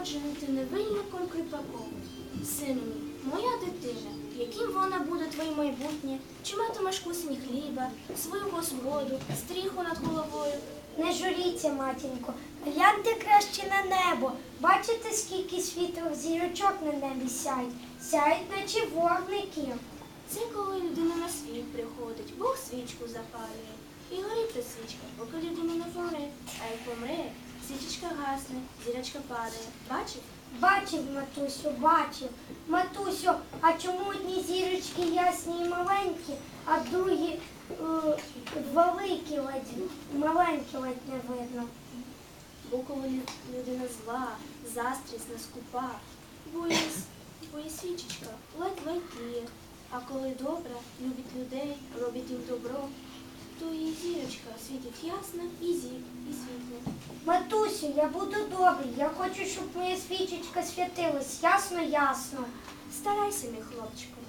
народжений ти невинником кріпаком. Сину мій, моя дитина, яким вона буде твоє майбутнє? Чи матимеш кусні хліба, свою господу, стріху над головою? Не журіться, матінко, гляньте краще на небо. Бачите, скільки світлих зірочок на небі сяють? Сяють, наче вогники. Це коли людина на світ приходить, Бог свічку запалює. І горить та свічка, поки людина не помре. Зірочка падає. Бачив? Бачив, матусю, бачив. Матусю, а чому одні зірочки ясні і маленькі, а другі е, великі ледь, маленькі ледь не видно? Бо коли людина зла, застрісна, скупа, бо її, с- бо її свічечка ледь-ледь тліє. А коли добра, любить людей, робить їм добро, то її зірочка світить ясно і зі, і. Матусю, я буду добрий. Я хочу, щоб моя свічечка святилась ясно, ясно. Старайся, мій хлопчику.